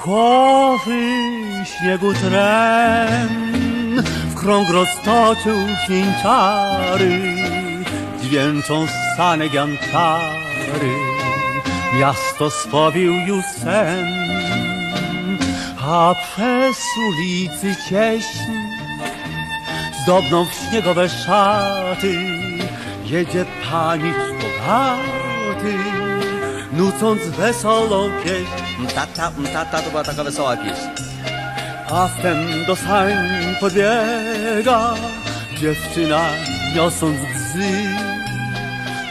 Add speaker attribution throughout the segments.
Speaker 1: Puchowy śniegu tren w krąg roztoczył śnień czary, dźwięczą sanek janczary. Miasto spowił już sen, a przez ulicy cieśń zdobną w śniegowe szaty. Jedzie panicz bogaty, nucąc wesolą pieśń.
Speaker 2: Tata, tata to była taka wesoła pieśń.
Speaker 1: A wtem do sań podbiega dziewczyna niosąc bzy.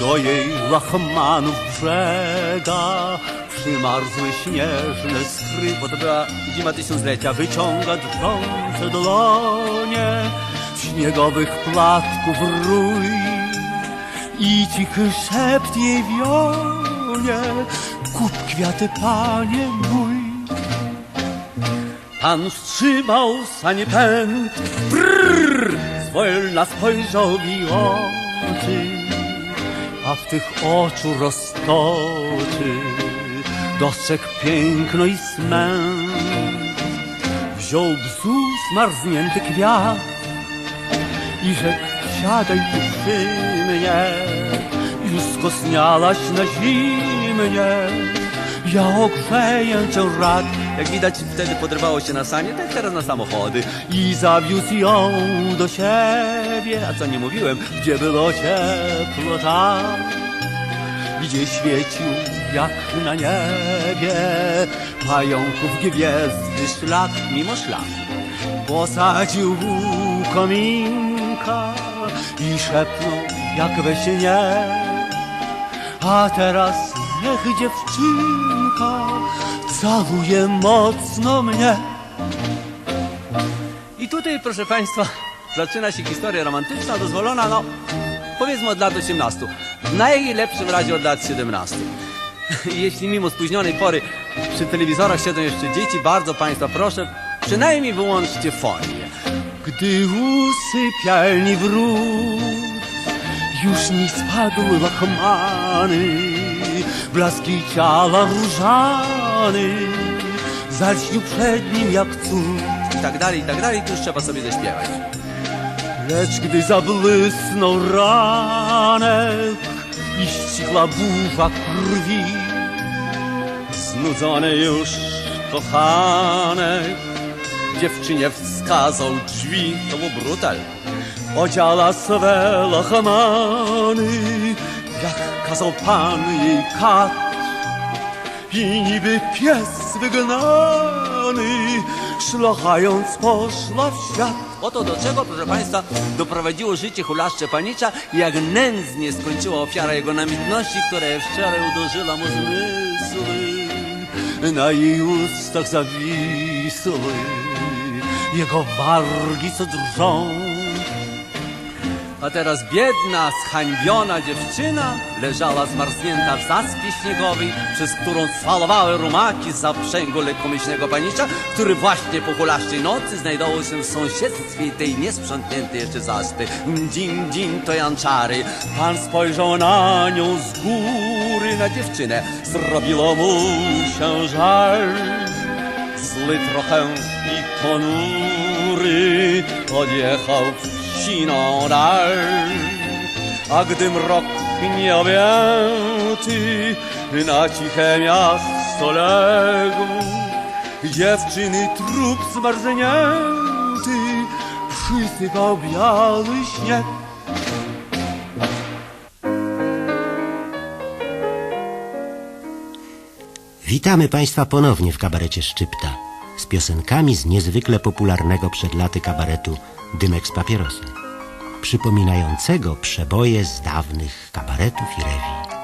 Speaker 1: Do jej lachmanów brzega przymarzły śnieżne skry.
Speaker 2: Bo to była zima tysiąclecia.
Speaker 1: Wyciąga drżące dłonie śniegowych płatków rój i cichy szept jej wionie. Kup kwiaty, panie mój. Pan wstrzymał sanie pęd, brrr, zwolna spojrzał mi oczy, a w tych oczu roztoczy dostrzegł piękno i smęt. Wziął bzu zmarznięty kwiat i rzekł, siadaj przy mnie, już skosniałaś na zimnie, ja ogrzeję cię rad
Speaker 2: Jak widać, wtedy podrywało się na sanie, tak teraz na samochody.
Speaker 1: i zawiózł ją do siebie,
Speaker 2: A co nie mówiłem?
Speaker 1: gdzie było ciepło tak, gdzie świecił jak na niebie pająków gwiazdy szlak.
Speaker 2: Mimo szlaku.
Speaker 1: Posadził u kominka i szepnął jak we śnie. A teraz niech dziewczynka całuje mocno mnie.
Speaker 2: I tutaj, proszę Państwa, zaczyna się historia romantyczna, dozwolona, no, powiedzmy od lat 18. W najlepszym razie od lat 17. I Jeśli mimo spóźnionej pory przy telewizorach siedzą jeszcze dzieci, bardzo Państwa proszę, przynajmniej wyłączcie fonię.
Speaker 1: Gdy usypialni wróg już mi spadły lachmany, blaski ciała różany, zaśnił przed nim jak cud.
Speaker 2: I tak dalej, i tak dalej, tu już trzeba sobie zaśpiewać.
Speaker 1: Lecz gdy zabłysnął ranek i ścichła burza krwi, znudzony już kochanek dziewczynie wskazał drzwi.
Speaker 2: To był brutal.
Speaker 1: Odziała swe lachmany, jak kazał pan jej kat. I niby pies wygnany, szlochając poszła w świat.
Speaker 2: Oto do czego, proszę Państwa, doprowadziło życie hulaszcze panicza, jak nędznie skończyła ofiara jego namiętności, która wczoraj uderzyła mu zmysły.
Speaker 1: Na jej ustach zawisły jego wargi, co drżą.
Speaker 2: A teraz biedna, zhańbiona dziewczyna leżała zmarznięta w zaspie śniegowej, przez którą falowały rumaki z zaprzęgu lekkomyślnego panicza, który właśnie po hulaszczej nocy znajdował się w sąsiedztwie tej niesprzątniętej jeszcze zaspy. Dzień, dzień to janczary.
Speaker 1: Pan spojrzał na nią z
Speaker 2: Góry na dziewczynę.
Speaker 1: Zrobiło mu się żal Zły trochę i ponury Odjechał w siną dal A gdy mrok nie objęty Na ciche miasto legł. Dziewczyny trup zmarznięty Przysypał biały śnieg
Speaker 3: Witamy Państwa ponownie w kabarecie Szczypta z piosenkami z niezwykle popularnego przed laty kabaretu Dymek z papierosem, przypominającego przeboje z dawnych kabaretów i rewi.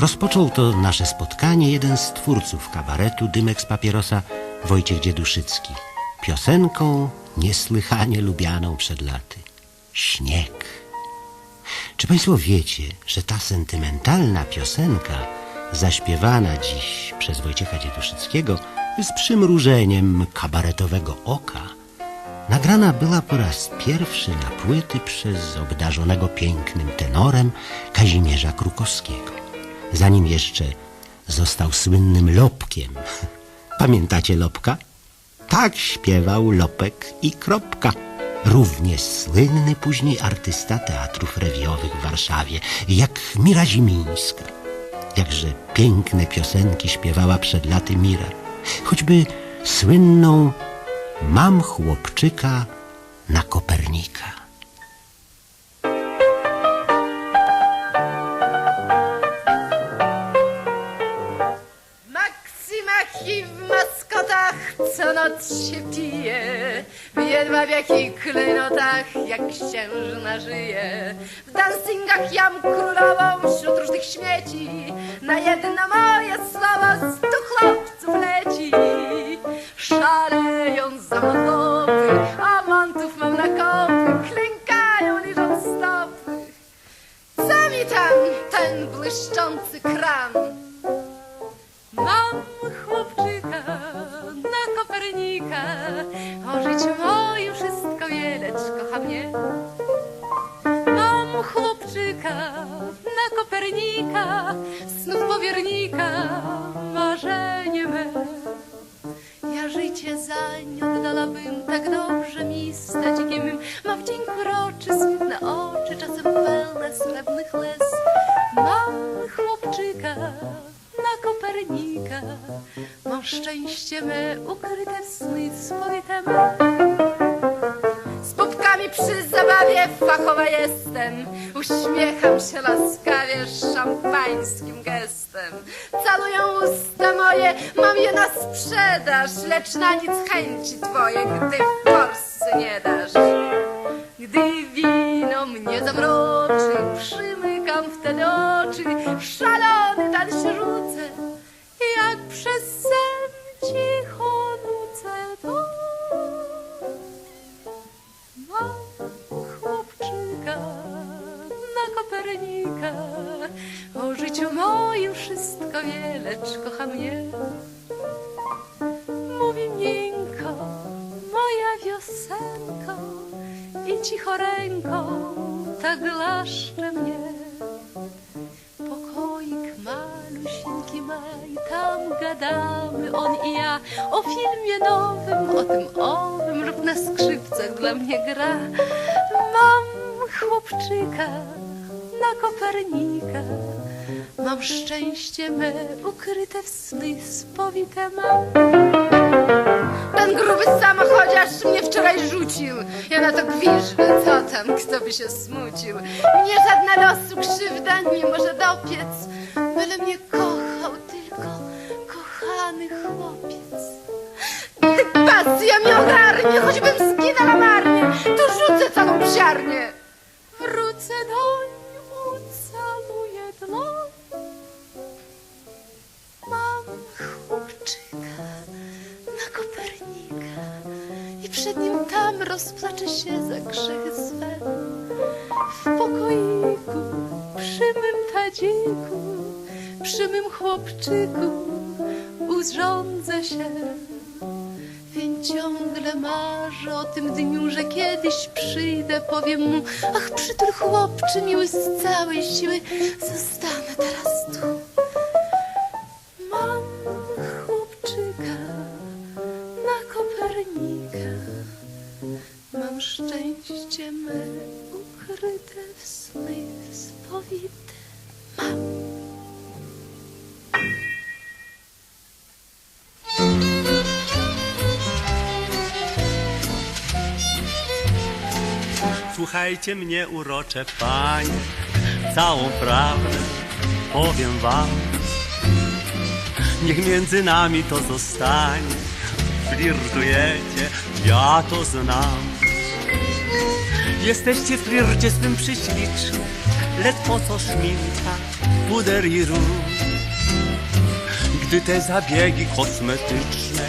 Speaker 3: Rozpoczął to nasze spotkanie jeden z twórców kabaretu Dymek z papierosa, Wojciech Dzieduszycki, piosenką niesłychanie lubianą przed laty. Śnieg. Czy Państwo wiecie, że ta sentymentalna piosenka, zaśpiewana dziś przez Wojciecha Dzieduszyckiego z przymrużeniem kabaretowego oka, nagrana była po raz pierwszy na płyty przez obdarzonego pięknym tenorem Kazimierza Krukowskiego, zanim jeszcze został słynnym lopkiem Pamiętacie Lopka? Tak śpiewał Lopek i kropka. Równie słynny później artysta teatrów rewiowych w Warszawie, jak Mira Zimińska. Jakże piękne piosenki śpiewała przed laty Mira. Choćby słynną Mam chłopczyka na Kopernika.
Speaker 4: Maksymaki w maskotach co noc się pije. W jedwabiach i klejnotach jak księżna żyje. W dancingach jam królową wśród różnych śmieci. Na jedno moje słowo stu chłopców leci Szaleją za mną chłopy, a mantów mam na kopy Klękają liżą stopy Co mi tam ten błyszczący kran? Mam chłopczyka na Kopernika, o życiu moim wszystko wie, lecz kocha mnie. Mam chłopczyka na Kopernika, snów powiernika, marzenie me. Zań oddalabym, tak dobrze mi stać mym. Mam dzień kroczy, smutne oczy, czasem pełne srebrnych łez. Mam chłopczyka na Kopernika, mam szczęście me ukryte w sny swojte me. Przy zabawie fachowa jestem, uśmiecham się laskawie szampańskim gestem. Calują usta moje, mam je na sprzedaż, lecz na nic chęci twoje, gdy Polsce nie dasz. Gdy wino mnie zamroczy, przymykam wtedy oczy, szalony tan się rzucę, jak przez sen cicho nucę. Lecz kocha mnie. Mówi miękko, moja wiosenko i cicho ręką tak glaszcze mnie. Pokoik malusieńki ma i tam gadamy on i ja o filmie nowym, o tym owym, lub na skrzypcach dla mnie gra. Mam chłopczyka na Kopernika, mam szczęście me ukryte w sny spowite mam. Ten gruby samochodziarz mnie wczoraj rzucił. Ja na to gwiżdżę, co tam, kto by się smucił. Mnie żadna losu krzywda nie może dopiec. Byle mnie kochał tylko kochany chłopiec. Gdy pasja mnie ogarnie, choćbym zginęła marnie, to rzucę całą psiarnię. Wrócę doń, ucaluję przed nim tam rozplaczę się za grzechy swe. W pokoiku, przy mym tadziku, przy mym chłopczyku urządzę się. Więc ciągle marzę o tym dniu, że kiedyś przyjdę, powiem mu, ach przytul chłopczy miły z całej siły, zostanę teraz w spowite.
Speaker 1: Słuchajcie mnie, urocze panie, całą prawdę powiem wam. Niech między nami to zostanie, flirtujecie, ja to znam. Jesteście w flircie swym przyśliczni, lecz po co szminka, puder i róż? Gdy te zabiegi kosmetyczne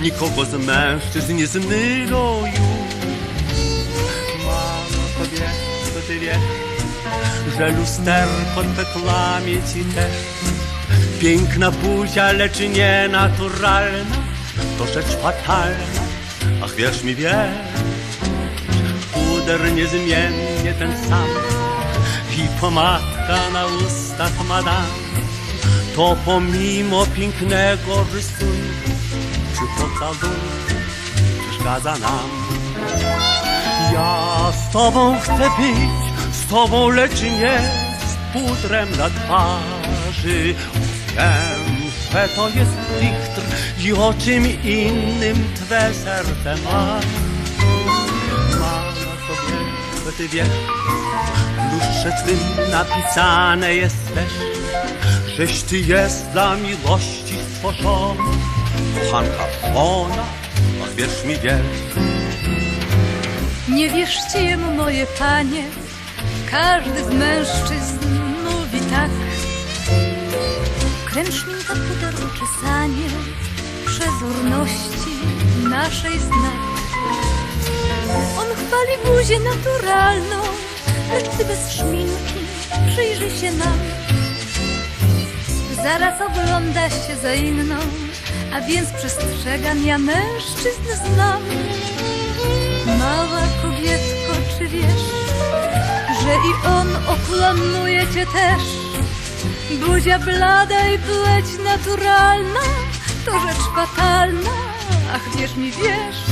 Speaker 1: nikogo z mężczyzn nie zmylą już. Mamo, to wiesz, to ty wiesz, że lusterko twe kłamie ci też. Piękna buzia, lecz nie naturalna, to rzecz fatalna, ach wierz mi, wiesz, puder niezmiennie ten sam i pomadka na ustach madam, to pomimo pięknego rysunku czy pocałunku przeszkadza nam. Ja z tobą chcę być, z tobą lecz nie z pudrem na twarzy. Wiem, że to jest diktr i o czym innym twe serce ma. Mała sobie, ty wiesz, w lustrze twym napisane jest też, żeś ty jest dla miłości stworzona. Kochanka ona, ach wierz mi, wierz.
Speaker 5: Nie wierzcie jemu, moje panie, każdy z mężczyzn mówi tak. Kręczninka puder uczesanie, przezorności naszej znak. On chwali buzię naturalną, lecz ty bez szminki przyjrzy się nam. Zaraz ogląda się za inną, a więc przestrzegam, ja mężczyzn znam. Mała kobietko, czy wiesz, że i on okłamuje cię też? Buzia blada i pleć naturalna, to rzecz fatalna, ach wierz mi, wiesz.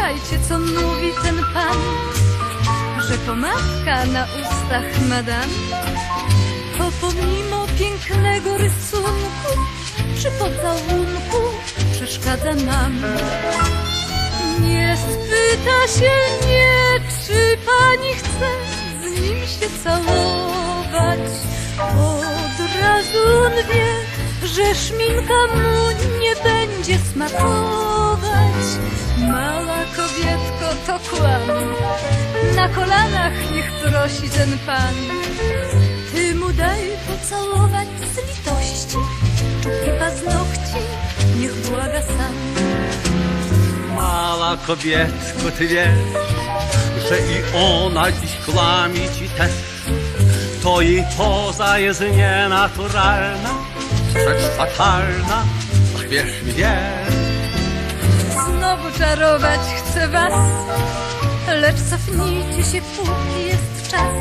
Speaker 5: Słuchajcie, co mówi ten pan, że pomadka na ustach madam, to pomimo pięknego rysunku, przy pocałunku przeszkadza nam. Nie spyta się nie, czy pani chce z nim się całować. Od razu on wie, że szminka mu nie będzie smakować. Mała kobietko, to kłam. Na kolanach niech prosi ten pan. Ty mu daj pocałować z litości. Czubki paznokci niech błaga sam.
Speaker 1: Mała kobietko, ty wiesz, że i ona dziś kłamie ci też. To jej poza jest nienaturalna, rzecz fatalna, ach wierz mi, wierz.
Speaker 5: Znowu czarować chcę was, lecz cofnijcie się, póki jest czas.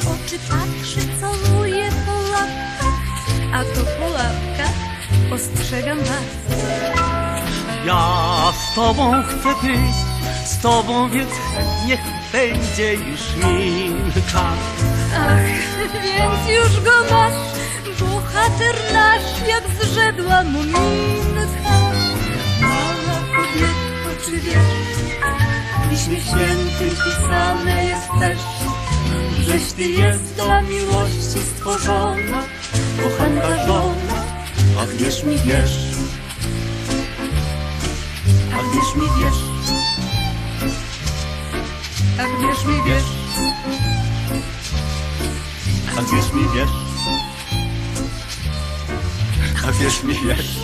Speaker 5: Oczy patrzy, całuje po łapkach, a to po łapkach ostrzegam was.
Speaker 1: Ja z tobą chcę być, z tobą więc niech będzie już minka.
Speaker 5: Ach, więc już go masz, bohater nasz, jak zrzedła mu minka. Mała kobietko, czy wiesz, w Piśmie Świętym pisane jest też, żeś ty jest dla miłości stworzona, kochanka żona,
Speaker 1: Ach wierz mi, wierz,
Speaker 5: ach wierz mi, wiesz, ach wierz mi, wiesz.
Speaker 1: ach wierz mi, wierz. Ach wierz mi, wierz.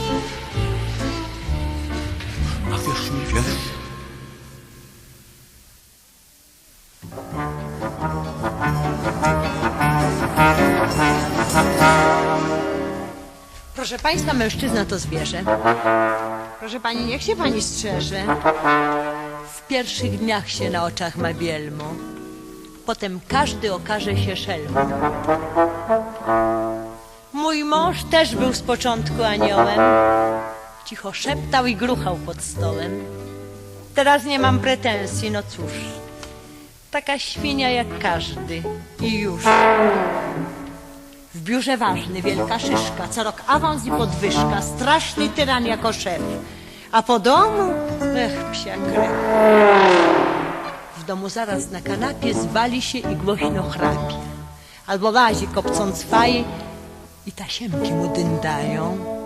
Speaker 1: Ach wierz mi, wierz.
Speaker 6: Proszę Państwa, mężczyzna to zwierzę. Proszę Pani, niech się Pani strzeże. W pierwszych dniach się na oczach ma bielmo. Potem każdy okaże się szelmą. Mój mąż też był z początku aniołem. Cicho szeptał i gruchał pod stołem. Teraz nie mam pretensji, no cóż. Taka świnia jak każdy i już. W biurze ważny, wielka szyszka, co rok awans i podwyżka, straszny tyran jako szef. A po domu, ech, psia krew. W domu zaraz na kanapie zwali się i głośno chrapie. Albo lazi kopcąc faje i tasiemki mu dyndają.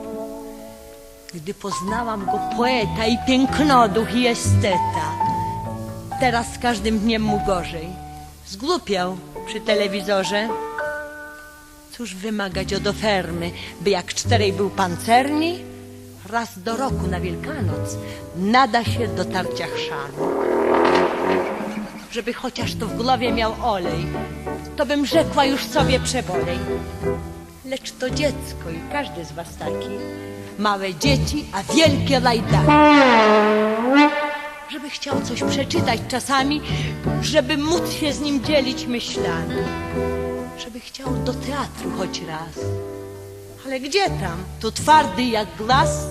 Speaker 6: Gdy poznałam go poeta i pięknoduch i esteta, teraz z każdym dniem mu gorzej. Zgłupiał przy telewizorze. Cóż wymagać od ofermy, by jak czterej był pancerni? Raz do roku na Wielkanoc nada się do tarcia chrzanu. Żeby chociaż to w głowie miał olej, to bym rzekła już sobie przebolej. Lecz to dziecko i każdy z was taki. Małe dzieci, a wielkie lajdaki. Żeby chciał coś przeczytać czasami, żeby móc się z nim dzielić myślami żeby chciał do teatru choć raz. Ale gdzie tam? Tu twardy jak glas,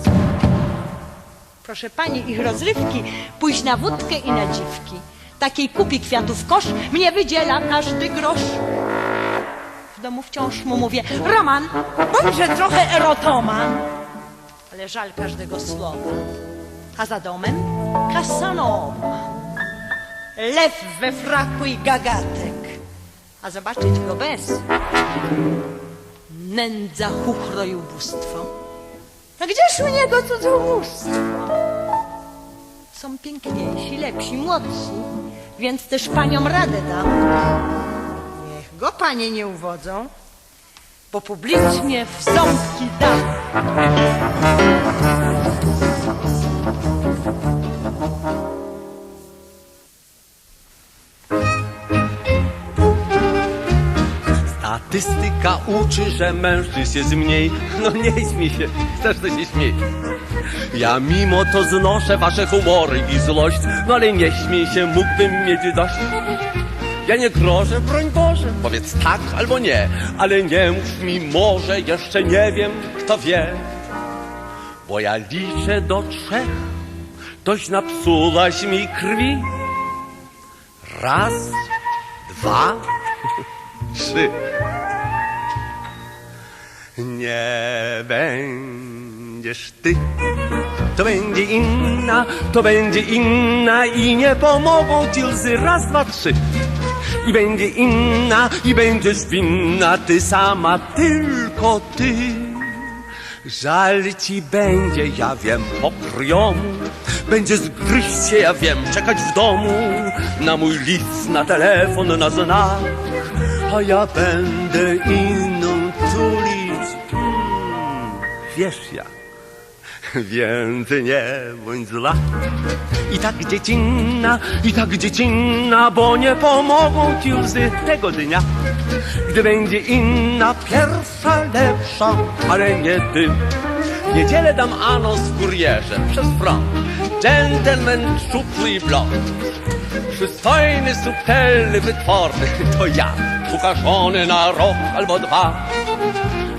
Speaker 6: Proszę pani, ich rozrywki, pójść na wódkę i na dziwki. Takiej kupi kwiatów kosz, mnie wydziela każdy grosz. W domu wciąż mu mówię, Roman, bądźże trochę erotoman. Ale żal każdego słowa. A za domem Casanowa. Lew we fraku i gagatek. A zobaczyć go bez. Nędza, chuchro i ubóstwo. A gdzież u niego cudzołóstwo? Są piękniejsi, lepsi, młodsi, więc też paniom radę dam. Niech go panie nie uwodzą, bo publicznie w ząbki dam.
Speaker 1: Statystyka uczy, że mężczyzn jest mniej. No nie śmiej się, to się śmiej. Ja mimo to znoszę wasze humory i złość, no ale nie śmiej się, mógłbym mieć dość. Ja nie grożę, broń Boże, powiedz tak albo nie, ale nie mów mi może, jeszcze nie wiem, kto wie. Bo ja liczę do trzech, dość napsułaś mi krwi. Raz, dwa, trzy. Nie będziesz ty, to będzie inna, to będzie inna i nie pomogą ci łzy. Raz, dwa, trzy. I będzie inna, i będziesz winna, ty sama, tylko ty. Żal ci będzie, ja wiem, pokryjomu. Będzie zgryźć się, ja wiem, czekać w domu na mój list, na telefon, na znak. A ja będę inną tulić. Mm, wiesz jak, więc nie bądź zła. I tak dziecinna, i tak dziecinna, bo nie pomogą ci łzy tego dnia. Gdy będzie inna, pierwsza, lepsza, ale nie ty. W niedzielę dam anons w kurierze przez front. Gentleman, szczupły i blond. Przystojny, subtelny, wytworny, to ja, ukażony na rok albo dwa.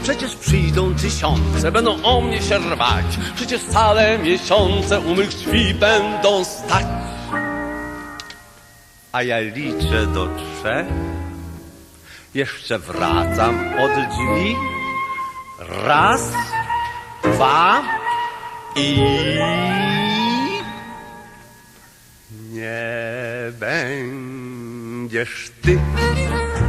Speaker 1: Przecież przyjdą tysiące, będą o mnie się rwać. Przecież całe miesiące u mych drzwi będą stać. A ja liczę do trzech. Jeszcze wracam od drzwi. Raz, dwa i... Nie będziesz ty.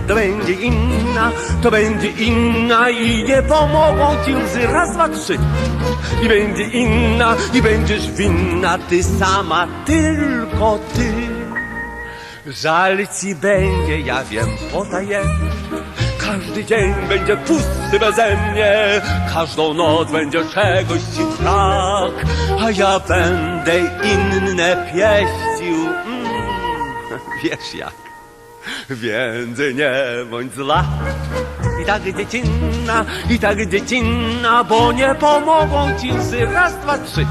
Speaker 1: To będzie inna, to będzie inna i nie pomogą ci łzy. Raz, dwa, trzy. I będzie inna, i będziesz winna, ty sama, tylko ty. Żal ci będzie, ja wiem, potajemnie. Każdy dzień będzie pusty beze mnie, każdą noc będzie czegoś ci brak, a ja będę inne pieścił. Mm, wiesz jak, więc nie bądź zła. I tak dziecinna, i tak dziecinna, bo nie pomogą ci łzy. Raz, dwa, trzy.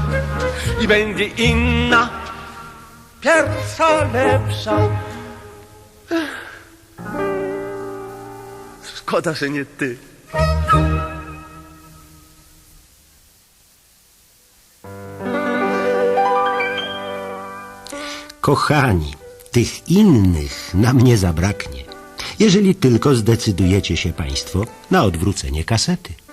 Speaker 1: I będzie inna, pierwsza, lepsza. Szkoda, że nie ty.
Speaker 3: Kochani, tych innych nam nie zabraknie, jeżeli tylko zdecydujecie się Państwo na odwrócenie kasety.